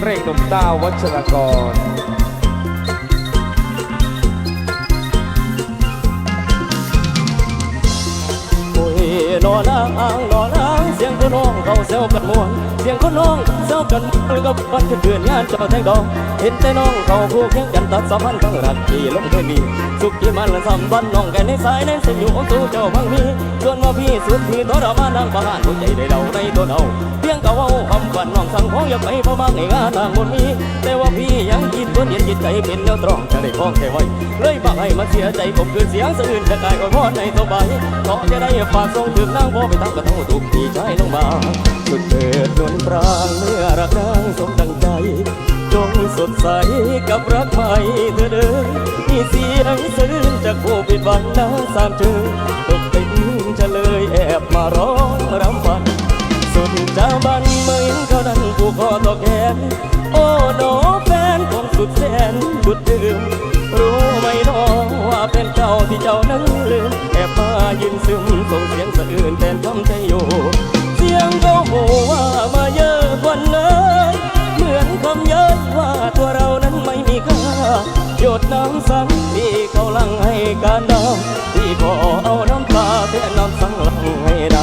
หนุ่มต้าวัชรกร โอ้ยนอนางนอนางเสียงคนน้องเขาเซลกันมวนเสียงคนน้องเซลกันมวนกับวันเดือนงานเจ้าแทงดอกเห็นแต่น้องเขาคู่เคียงกันตัดสัมพันธ์ทั้งรักที่ลงเคยมี สุขที่มันและสัมพันธ์น้องแกในสายในสิ่งอยู่ตัวเจ้าพังมีชวนมาพี่สุดที่ทรมานดังประหารหัวใจได้เดาในตัวเรา ยงก็ว่าคำฝันน้องสั่งของอย่าไปเพราะมากในงานต่างบนมีแต่ว่าพี่ยังคิดตัวเย็นจิตใจเป็นแนวตรองจะได้ของแค่ไว้เลยบอกให้มาเสียใจผมคือเสียงสะอื่นจะกลายอ่อนวอนในสบายขอจะได้ฝากส่งถึงนางพ่อไปทำกระทั่งทุกที่ใจลงมาสุดเถิดนวลปรางเมื่อรักนางสมดังใจจงสดใสกับรักใหม่เธอเดินมีเสียงสะอื้นจากผู้ปิดบังน้ำสามเจอ น โอ้โนแฟนของสุดแสนดุดดื่มรู้ไหมน้องว่าเป็นเจ้าที่เจ้านั้นลืมแอบมายืนซึมส่งเสียงสะอื้นแทนคำใจอยู่เสียงเขาโหว่ามาเยอะกว่านั้นเหมือนคำเย้ยว่าตัวเรานั้นไม่มีค่าหยดน้ำสังที่เขาลังให้การดำที่ขอเอาน้ำตาแทนน้ำสังลังให้ด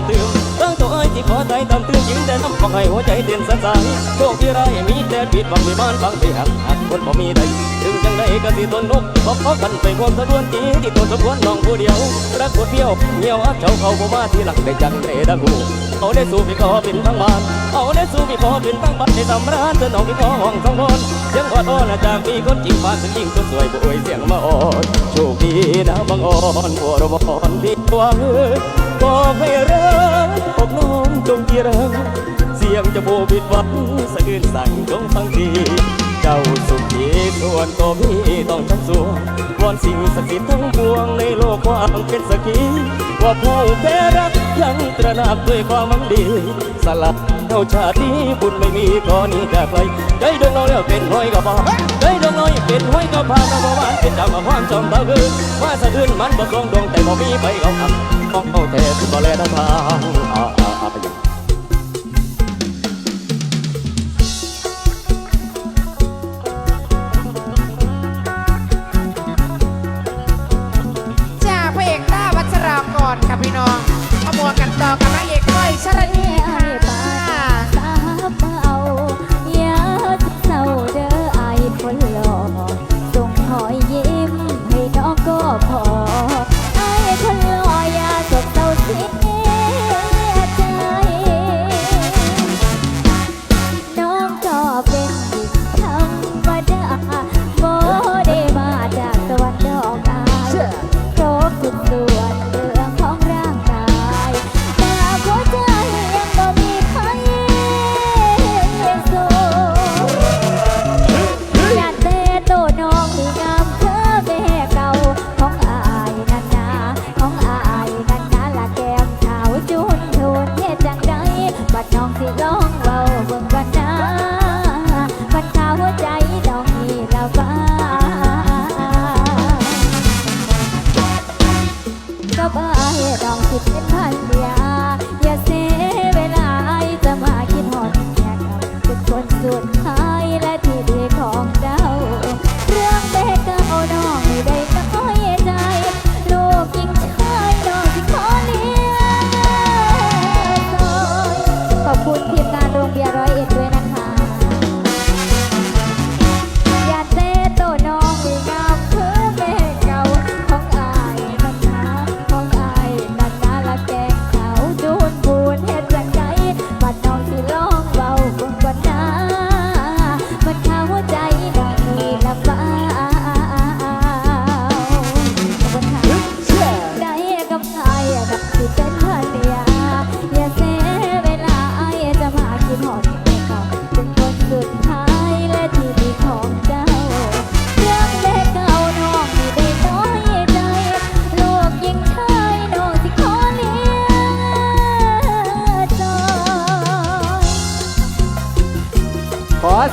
ามตือนตั้งตัวไอ้ที่ขอใจตามตือนยืนแต่น้ำขอให้หัวใจเต้นสั่นสายโชคที่ร้ายมีแต่ผิดหวังไม่บ้านฟังไปหักหักคนบ่มีใดถึงจังใดก็สิทนนกขอกขอกันไปความสะดวนจีที่ตัวสมควรน้องผู้เดียวรักปวดเพี้ยวเหี่ยวอักเจ้าเขาบ่มาที่หลังได้จังได้ดังหูเอาได้สู้พี่ขอเป็นทั้งบ้านเอาได้สู้พี่ขอเป็นทั้งบ้านให้สำราญเธอน้องพี่ขอห้องสองคนเสียงขอโทษนะจากพี่คนจริงฟ้าถึงยิ่งคนสวยบ่อวยเสียงมาอ่อนโชคดีนะบังอ่อนบัวระบอนที่ตัวเอ้ บอกให้รักอกน้องจงจีรังเสียงจะโบบิดหวัดสะอื้นสั่งจงฟังดี จ้าสุขีส่วนตัวพี่ต้องจำสวงวอนสิ่งศักดิ์สิทธิ์ทั้งปวงในโลกว่างเป็นสกีว่าผู้แพ้รักยังตระหนักด้วยความหวังดี สลับเอาชาตินี้บุญไม่มีก่อนี้จากไปใจดวงเราแล้วเป็นห้อยกับบ่ใจดวงน้อยเป็นห้อยกับพากับบ่หวานเป็นดาวกับความจอมตาคืนว่าสะอื้นมันบ่ตรงดวงแต่บ่มีไปเอาอับต้องเอาแต่ที่บ่แลทางทา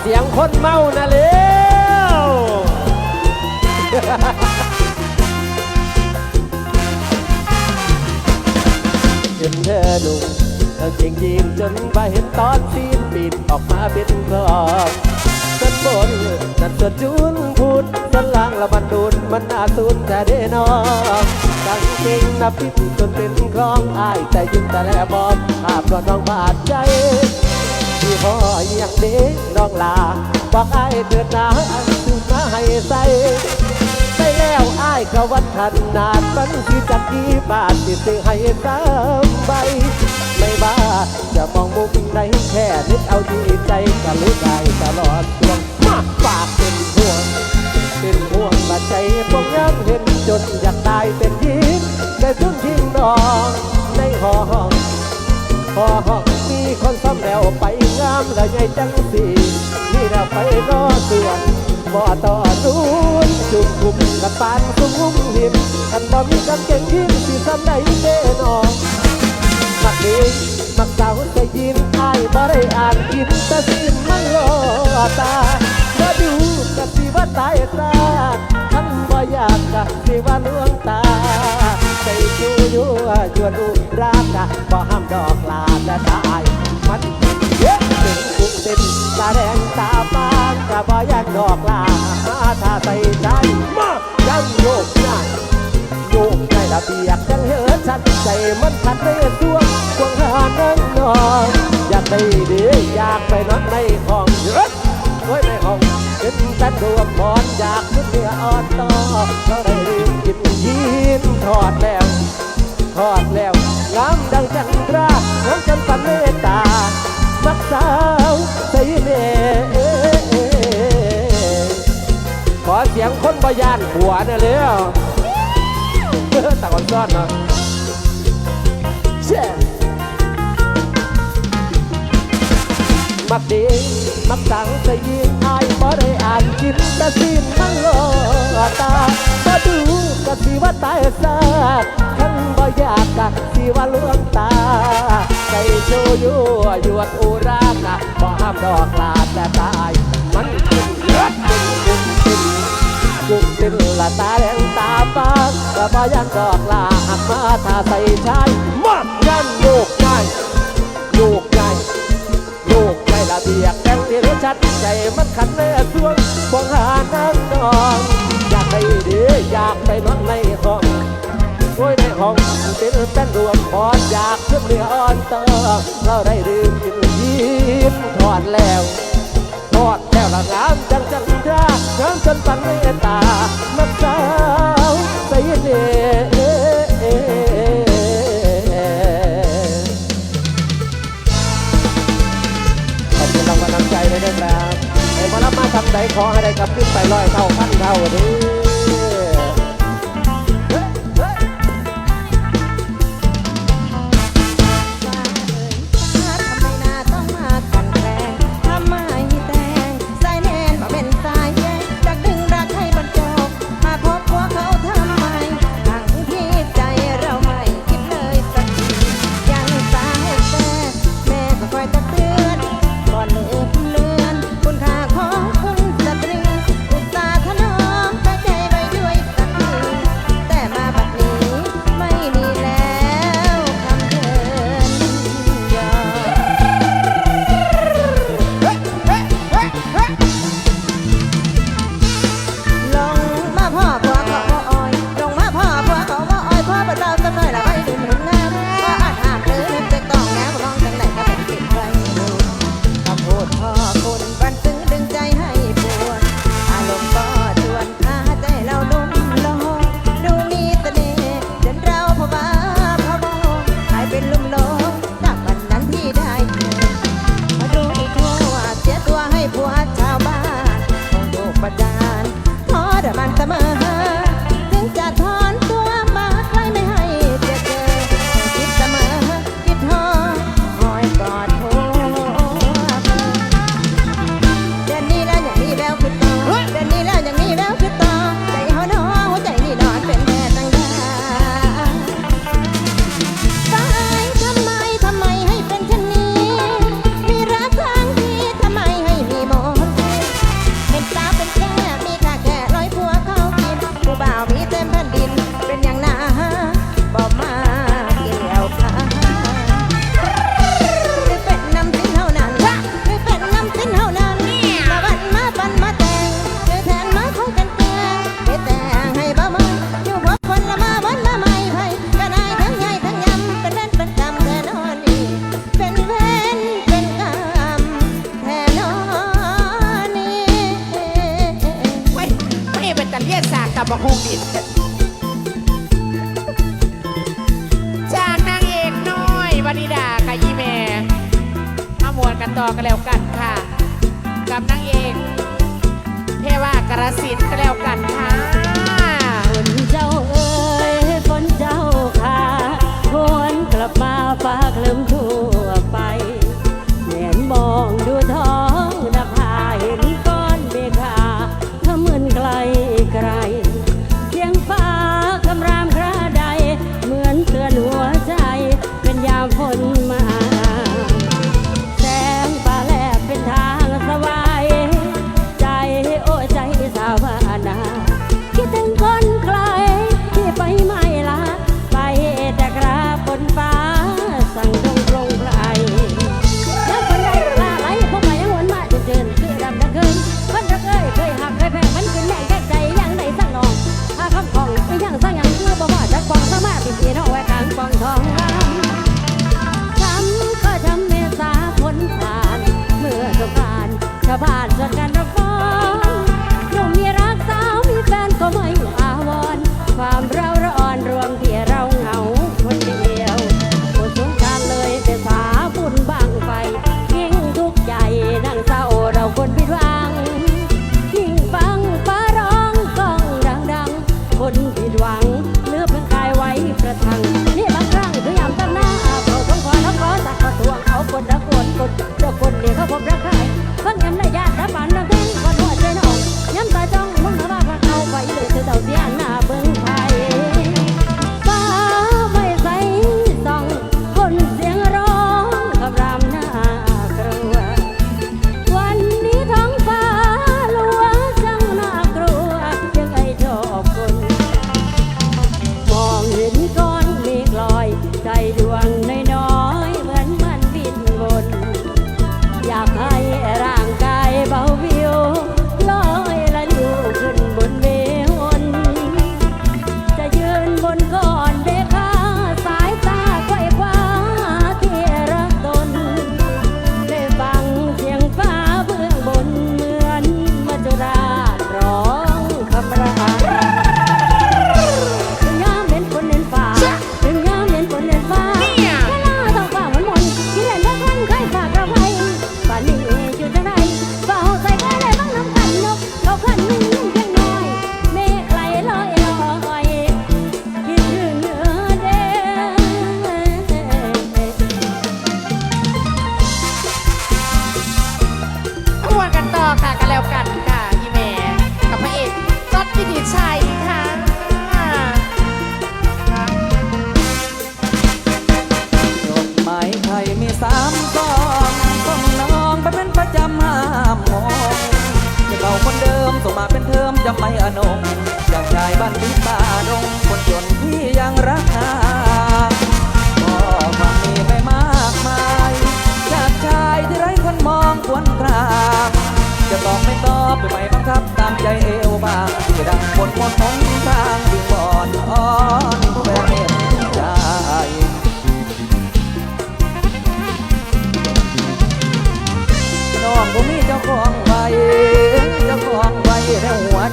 สียงคนเมานะเร็วเห็นเธอหนุ่มกางเกงยีนจนไปเห็นตอนซีนปิดออกมาเป็นกรอบสันบนนั่นสะจุนพูดสันล่างละมันดูนมันน่าสุดแต่เดนองกางเกงนับปิดจนเป็นคลองอายแต่ยืนแต่แลบอบภาพก็น้องบาดใจ ที่ห้อยังเด็กน้องลาบอกไอ้เดินหนาอันสุดมาให้ใส่ใส่แล้วไอ้ายก็วัดขนนาดมันคือจักกี่บาทที่ซื้อให้สามใบไม่บ้าจะมองมุมไหนแค่นึกเอาที่ใจก็รู้ได้ตลอดช่วงมาปากเป็นห่วง เป็นห่วงมาใจพวกย้ำเห็นจนอยากตายเป็นยิงแต่ทุ่งทิ้งนองในห้อง พอหองมีคนซ้ำแล้วไปงามแล้วใหญ่จังสีนี่เราไปรอส่วนบ่ต่อรุ่นจุ่มคุมกับปานคุ้มหิมกันบ่มีกางเก่งยีนสีซ้ำใดเด้นอมักดีมักสาวจะยินอายบ่ได้อ่านกินแต่สิ้นมันรอตาบ่ดูกะสิว่าตายซาทั้ง บ่อยากกะสิว่าลวงตาใส่ชูยั่วยั่วดูรักกะบ่ห้ามดอกลาแต่ตายมันเย้เป็นกุ้งเต้นตาแดงตาปานกะบ่อยากดอกลาถ้าใส่ใจมายังโยกง่าโยกในระเบียบจังเหินชัดใจมันขัดในสวงควงหานั่งนอนอยากได้ดีอยากไปนอนในห้องเยอะโอ้ยในห้อง เป็นแต่ดวงพรอยากขึ้นเนื้ออ่อนต่อเราได้ลืมกินยิ้มทอดแล้วทอดแล้วงามดังจันทรางามจันปันเมตตามักสาวใส่เน่ขอเสียงคนบยานหัวเนี่ยเลยอะตะกอนซ่อนเนาะ มักดี มักสังสยิงอายบ่ได้อ่านกินแต่สิ้นมันโลตาบ่ดูกะสิว่าตายซากขันบ่อยากกะสิว่าลวงตาใจโชยั่วยวดอุรากะบ่ห้ามดอกลาแต่ตาย มันกินเลือดกินกินกินกุกตินละตาแดงตาปากกะบายันดอกลาหักมาถ้าใส่ชายมายันโยกง่ายโยก กใจละเบียกแดงที่รู้ชัดใจมันขันในสวงบองหานั่งนอนอยากไปดีอยากไปนอนในห้องโอ้ยในห้องเป็นเป็นรวมพรอยากเพื่อเรืออ่อนเตอเราได้ดื่มกินยิ้มถอดแล้วทอดแล้วละงามจัง พั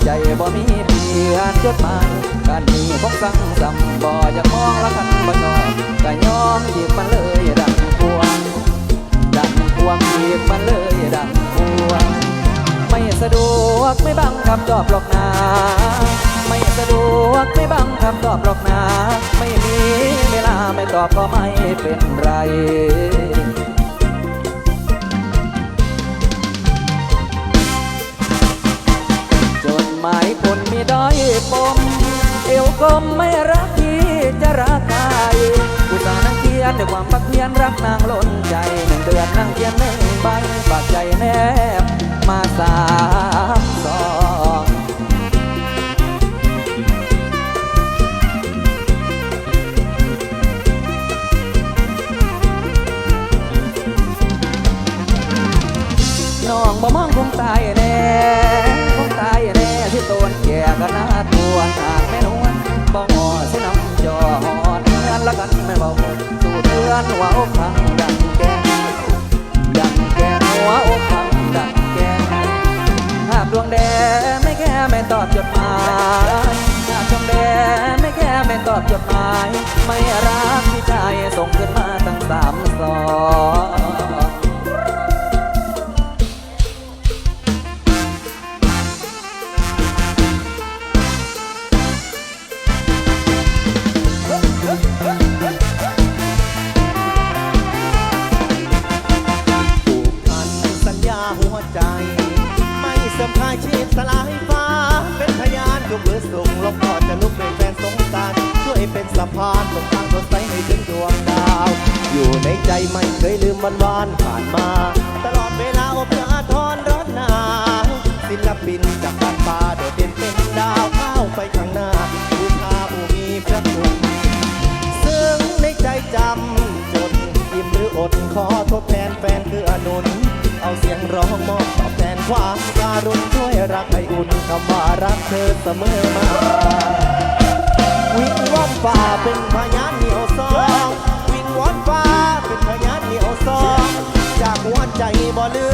ใจบ่มีเปลี่ยนจดมาการมีของสั่งสัมบ่อยากมองละกันบ่ชอบก็ยอมหยิบมันเลยดังพวงดังพวงหยิบมันเลยดังพวงไม่สะดวกไม่บังคับตอบหรอกนาไม่สะดวกไม่บังคับตอบหรอกนาไม่มีเวลาไม่ตอบก็ไม่เป็นไร หมายคนมีได้ปมเอวกลมไม่รักพี่จะรักใครอุตส่าห์นั่งเทียนด้วยความปักเทียนรักนางล้นใจหนึ่งเดือนนั่งเทียนหนึ่งใบฝากใจแนบมาสามสองน้องบ่มองคงตายแน ก็ลาตัวหากไม่นวลบ่งอสิน้ำจอหอดเนื้อละกันไม่เบาสู่เตือนว่าอกพังดังแกดังแกหัวอกพังดังแกหากดวงแดงไม่แค่ไม่ตอบจดหมายหากดวงแดงไม่แค่ไม่ตอบจดหมาย ไม่รักที่ใจส่งขึ้นมาตั้งสามซอ วันวานผ่านมา ตลอดเวลาอบอาทรร้อนหนาวศิลปินจากบ้านป่าโดดเด่นเป็นดาวเข้าไปข้างหน้าผู้พาผู้มีพระคุณซึ่งในใจจำจนอิ่มหรืออดขอทดแทนแฟนคืออนุน เอาเสียงร้องมอบตอบแทนความการุณช่วยรักให้อุ่นคำว่ารักเธอเสมอมา วิ่งว่องฝ่าเป็นพยานเหนียวซอง สองจากหัวใจบ่เลืม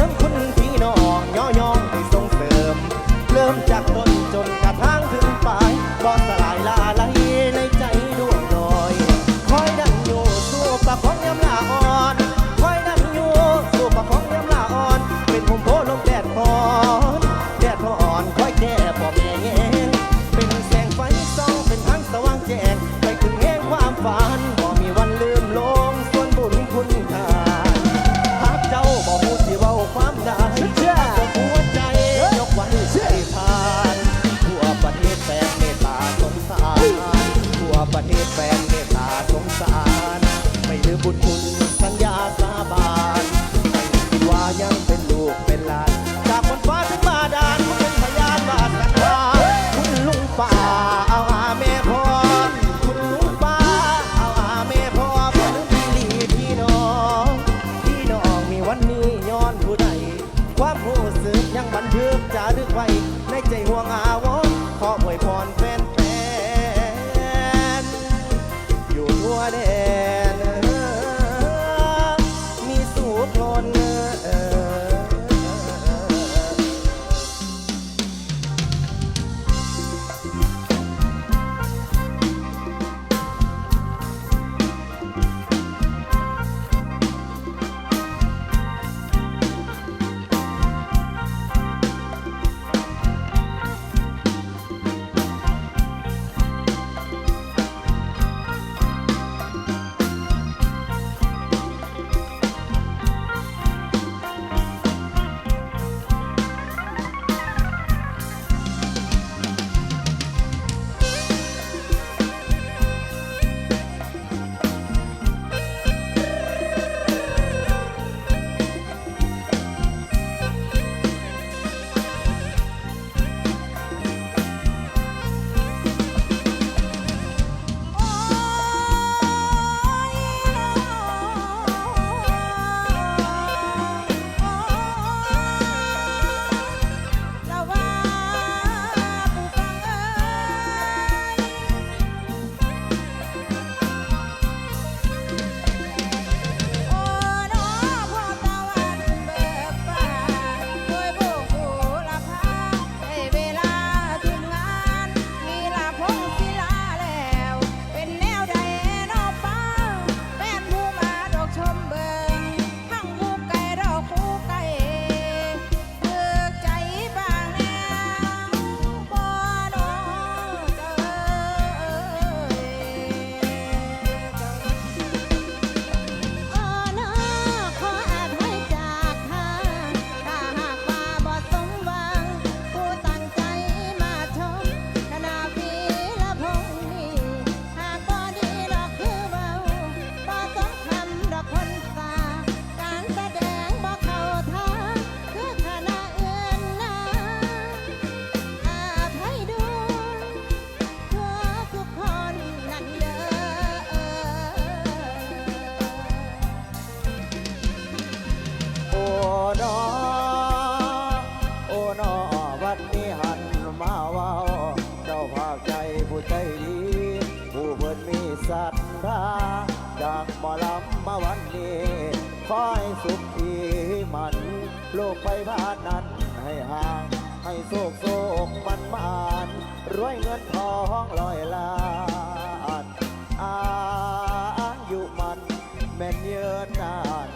ดินด้น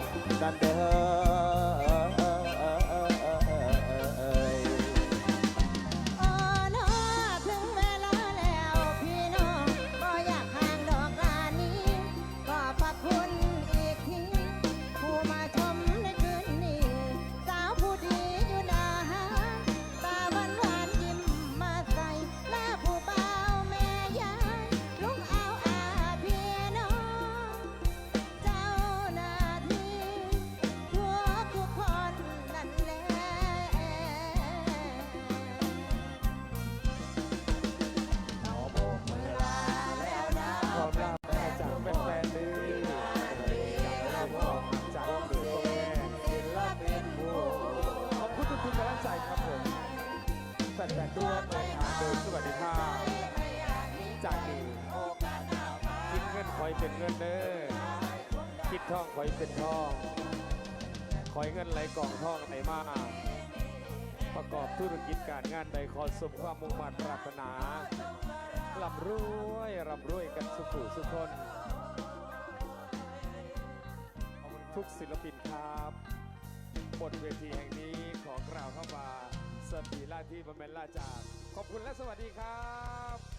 ดันเดิน สวัสดีค่ะจากนี้คิดเงินคอยเป็นเงินเด้อคิดทองคอยเป็นทองคอยเงินไหลกล่องทองไหลมาประกอบธุรกิจการงานใดขอสมความมุ่งมั่นปรารถนาร่ำรวยร่ำรวยกันสุขุสุขคนขอบคุณทุกศิลปินครับบนเวทีแห่งนี้ขอกล่าวเข้ามาสปีราที่บรรเมล่าจาก ขอบคุณและสวัสดีครับ